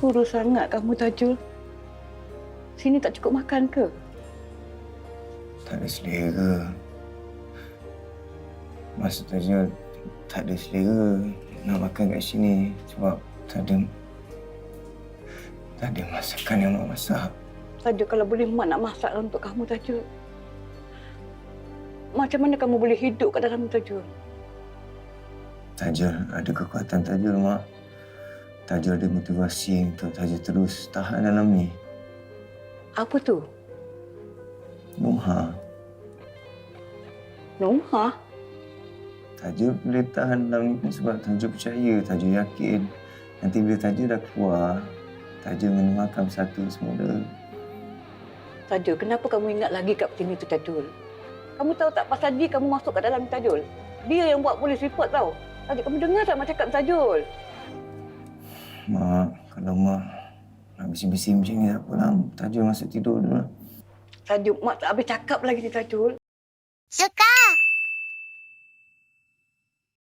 Kurus sangat kamu Tajul. Sini tak cukup makan ke? Tak ada selera. Maksud Tajul, tak ada selera nak makan kat sini sebab tak ada tak ada masakan yang nak masak. Tajul kalau boleh mak nak masak untuk kamu Tajul. Macam mana kamu boleh hidup kat dalam Tajul? Tajul ada kekuatan Tajul, Mak. Tajul ada motivasi untuk Tajul terus tahan dalam ni. Apa tu? Nuha, Nomha? Tajul boleh tahan dalam ni pun sebab Tajul percaya, Tajul yakin. Nanti bila Tajul dah keluar, Tajul dengan Nuha akan bersatu semula. Tajul, kenapa kamu ingat lagi kat sini tu Tajul? Kamu tahu tak pasal dia kamu masuk kat dalam Tajul? Dia yang buat polis report tau. Tajul, kamu dengar tak mak cakap Tajul? Mak, kalau Mak nak bising-bising macam ni tak apalah. Tajul masuk tidur dulu lah. Tajul, mak tak habis cakap lagi ni Tajul. Suka!